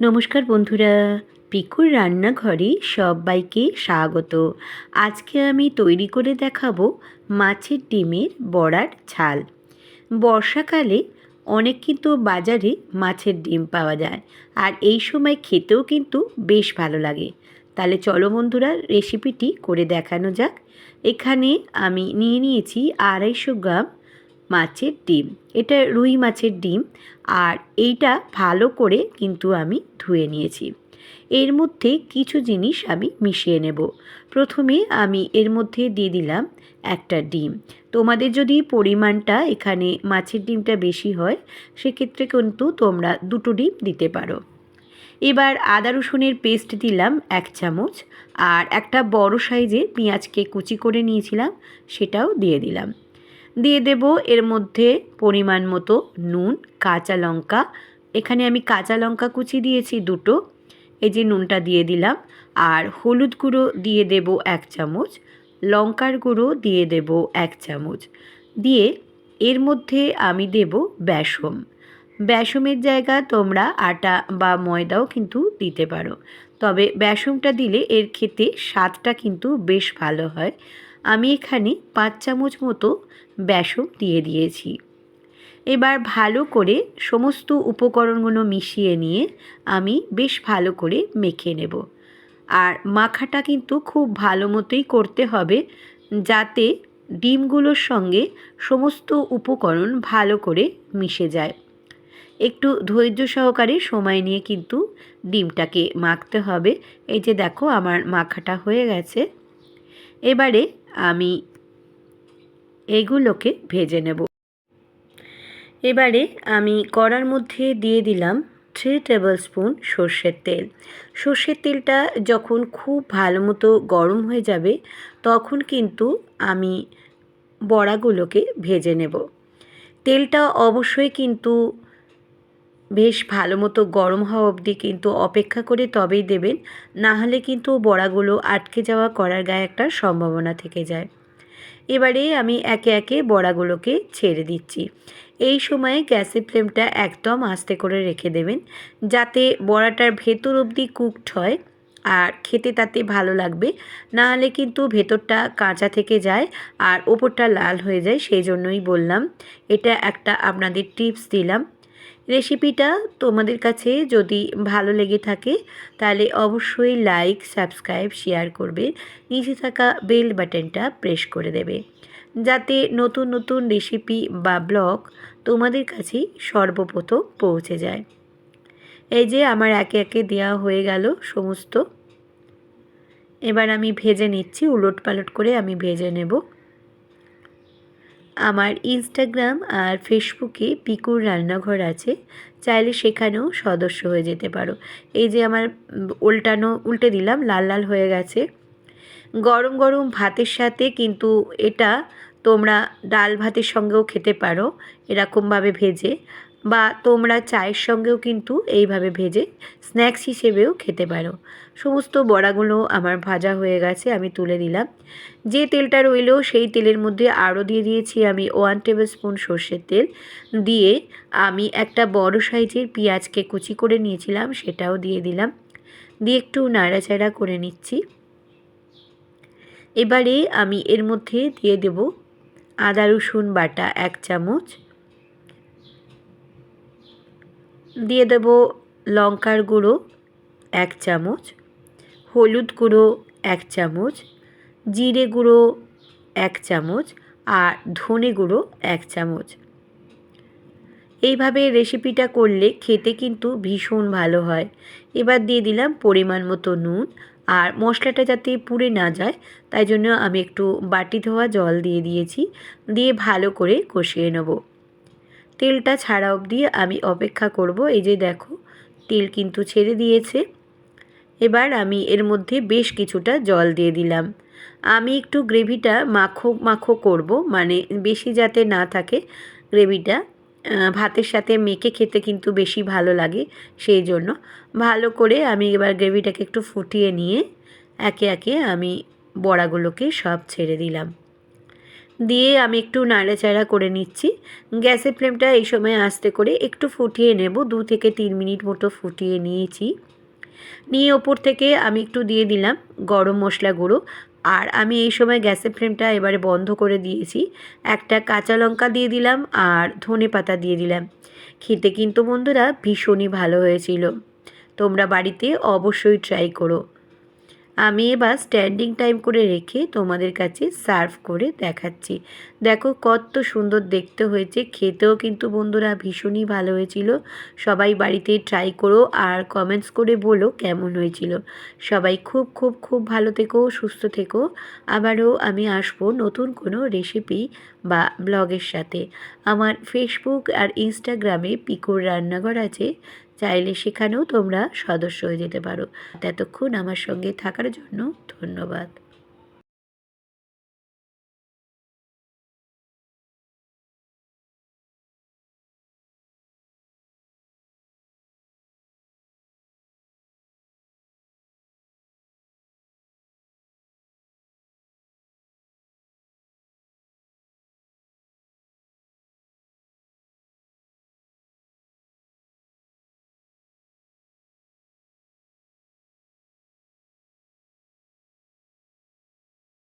নমস্কার বন্ধুরা। পিকুর রান্নাঘরে সবাইকে স্বাগত। আজকে আমি তৈরি করে দেখাবো মাছের ডিমের বড়ার ঝাল। বর্ষাকালে অনেক কিন্তু বাজারে মাছের ডিম পাওয়া যায় আর এই সময় খেতেও কিন্তু বেশ ভালো লাগে। তাহলে চলো বন্ধুরা রেসিপিটি করে দেখানো যাক। এখানে আমি নিয়ে নিয়েছি আড়াইশো গ্রাম মাছের ডিম। এটা রুই মাছের ডিম আর এইটা ভালো করে কিন্তু আমি ধুয়ে নিয়েছি। এর মধ্যে কিছু জিনিস আমি মিশিয়ে নেব। প্রথমে আমি এর মধ্যে দিয়ে দিলাম একটা ডিম। তোমাদের যদি পরিমাণটা এখানে মাছের ডিমটা বেশি হয়, সেক্ষেত্রে কিন্তু তোমরা দুটো ডিম দিতে পারো। এবার আদা রসুনের পেস্ট দিলাম এক চামচ আর একটা বড় সাইজের পেঁয়াজকে কুচি করে নিয়েছিলাম, সেটাও দিয়ে দিলাম। দিয়ে দেব এর মধ্যে পরিমাণ মতো নুন, কাঁচা লঙ্কা। এখানে আমি কাঁচা লঙ্কা কুচি দিয়েছি দুটো। এই যে নুনটা দিয়ে দিলাম। আর হলুদ গুঁড়ো দিয়ে দেব এক চামচ। লঙ্কার গুঁড়ো দিয়ে দেব এক চামচ। দিয়ে এর মধ্যে আমি দেব বেসম বেসমের জায়গা তোমরা আটা বা ময়দাও কিন্তু দিতে পারো। তবে বেসমটা দিলে এর খেতে স্বাদটা কিন্তু বেশ ভালো হয়। আমি এখানে পাঁচ চামচ মতো বেসন দিয়ে দিয়েছি। এবার ভালো করে সমস্ত উপকরণগুলো মিশিয়ে নিয়ে আমি বেশ ভালো করে মেখে নেব। আর মাখাটা কিন্তু খুব ভালো মতোই করতে হবে যাতে ডিমগুলোর সঙ্গে সমস্ত উপকরণ ভালো করে মিশে যায়। একটু ধৈর্য সহকারে সময় নিয়ে কিন্তু ডিমটাকে মাখতে হবে। এই যে দেখো আমার মাখাটা হয়ে গেছে। এবারে আমি এগুলোকে ভেজে নেব। এবারে আমি কড়ার মধ্যে দিয়ে দিলাম থ্রি টেবিল স্পুন সর্ষের তেল। সর্ষের তেলটা যখন খুব ভালো মতো গরম হয়ে যাবে, তখন কিন্তু আমি বড়াগুলোকে ভেজে নেব। তেলটা অবশ্যই কিন্তু বেশ ভালো মতো গরম হওয়া অবধি কিন্তু অপেক্ষা করে তবেই দেবেন। না হলে কিন্তু বড়াগুলো আটকে যাওয়া করার গায়ে একটা সম্ভাবনা থেকে যায়। এবারে আমি একে একে বড়াগুলোকে ছেড়ে দিচ্ছি। এই সময়ে গ্যাসের ফ্লেমটা একদম আস্তে করে রেখে দেবেন, যাতে বড়াটার ভেতর অবধি কুকড হয় আর খেতে তাতে ভালো লাগবে। না হলে কিন্তু ভেতরটা কাঁচা থেকে যায় আর ওপরটা লাল হয়ে যায়, সেই জন্যই বললাম। এটা একটা আপনাদের টিপস দিলাম। রেসিপিটা তোমাদের কাছে যদি ভালো লেগে থাকে, তাহলে অবশ্যই লাইক, সাবস্ক্রাইব, শেয়ার করবে। নিচে থাকা বেল বাটনটা প্রেস করে দেবে। যাতে নতুন নতুন রেসিপি বা ব্লগ তোমাদের কাছেই সর্বপ্রথম পৌঁছে যায়। এই যে আমার একে একে দেওয়া হয়ে গেল সমস্ত। এবার আমি ভেজে নিচ্ছি উলট পালট করে আমি ভেজে নেব। আমার ইনস্টাগ্রাম আর ফেসবুকে পিকুর রান্নাঘর আছে। চাইলে সেখানেও সদস্য হয়ে যেতে পারো। এই যে আমার উল্টানো, উল্টে দিলাম, লাল লাল হয়ে গেছে। গরম গরম ভাতের সাথে কিন্তু এটা তোমরা ডাল ভাতের সঙ্গেও খেতে পারো, এরকমভাবে ভেজে। বা তোমরা চায়ের সঙ্গেও কিন্তু এইভাবে ভেজে স্ন্যাক্স হিসেবেও খেতে পারো। সমস্ত বড়াগুলো আমার ভাজা হয়ে গেছে, আমি তুলে দিলাম যে তেলটা রইল সেই তেলের মধ্যে আরও দিয়ে দিয়েছি আমি ওয়ান টেবিল স্পুন সর্ষের তেল। দিয়ে আমি একটা বড় সাইজের পেঁয়াজকে কুচি করে নিয়েছিলাম, সেটাও দিয়ে দিলাম। দিয়ে একটু নাড়াচাড়া করে নিচ্ছি। এবারে আমি এর মধ্যে দিয়ে দেব আদা রসুন বাটা এক চামচ। দিয়ে দেব লঙ্কার গুঁড়ো এক চামচ, হলুদ গুঁড়ো এক চামচ, জিরে গুঁড়ো এক চামচ আর ধনে গুঁড়ো এক চামচ। এইভাবে রেসিপিটা করলে খেতে কিন্তু ভীষণ ভালো হয়। এবার দিয়ে দিলাম পরিমাণ মতো নুন আর মশলাটা যাতে পুড়ে না যায়, তাই জন্য আমি একটু বাটি ধোয়া জল দিয়ে দিয়েছি, দিয়ে ভালো করে কষিয়ে নেব। তেলটা ছাড়া অবধি আমি অপেক্ষা করব। এই যে দেখো, তেল কিন্তু ছেড়ে দিয়েছে। এবার আমি এর মধ্যে বেশ কিছুটা জল দিয়ে দিলাম। আমি একটু গ্রেভিটা মাখো মাখো করব। মানে বেশি যাতে না থাকে গ্রেভিটা। ভাতের সাথে মেখে খেতে কিন্তু বেশি ভালো লাগে সেই জন্য। ভালো করে আমি এবার গ্রেভিটাকে একটু ফুটিয়ে নিয়ে একে একে আমি বড়াগুলোকে সব ছেড়ে দিলাম। দিয়ে আমি একটু নাড়াচাড়া করে নিচ্ছি। গ্যাসের ফ্লেমটা এই সময় আস্তে করে একটু ফুটিয়ে নেব। দু থেকে তিন মিনিট মতো ফুটিয়ে নিয়েছি। নিয়ে ওপর থেকে আমি একটু দিয়ে দিলাম গরম মশলা গুঁড়ো। আর আমি এই সময় গ্যাসের ফ্লেমটা এবারে বন্ধ করে দিয়েছি। একটা কাঁচা লঙ্কা দিয়ে দিলাম আর ধনে পাতা দিয়ে দিলাম। খেতে কিন্তু বন্ধুরা ভীষণই ভালো হয়েছিল। তোমরা বাড়িতে অবশ্যই ট্রাই করো। আমি এবার স্ট্যান্ডিং টাইম করে রেখে তোমাদের কাছে সার্ভ করে দেখাচ্ছি। দেখো কত সুন্দর দেখতে হয়েছে, খেতেও কিন্তু বন্ধুরা ভীষণই ভালো হয়েছিল। সবাই বাড়িতে ট্রাই করো আর কমেন্টস করে বলো কেমন হয়েছিল। সবাই খুব খুব খুব ভালো থেকো, সুস্থ থেকো। আবারও আমি আসব নতুন কোনো রেসিপি বা ব্লগের সাথে। আমার ফেসবুক আর ইনস্টাগ্রামে পিকুর রান্নাঘর আছে। চাইলে সেখানেও তোমরা সদস্য হয়ে যেতে পারো। ততক্ষণ আমার সঙ্গে থাকার জন্য ধন্যবাদ।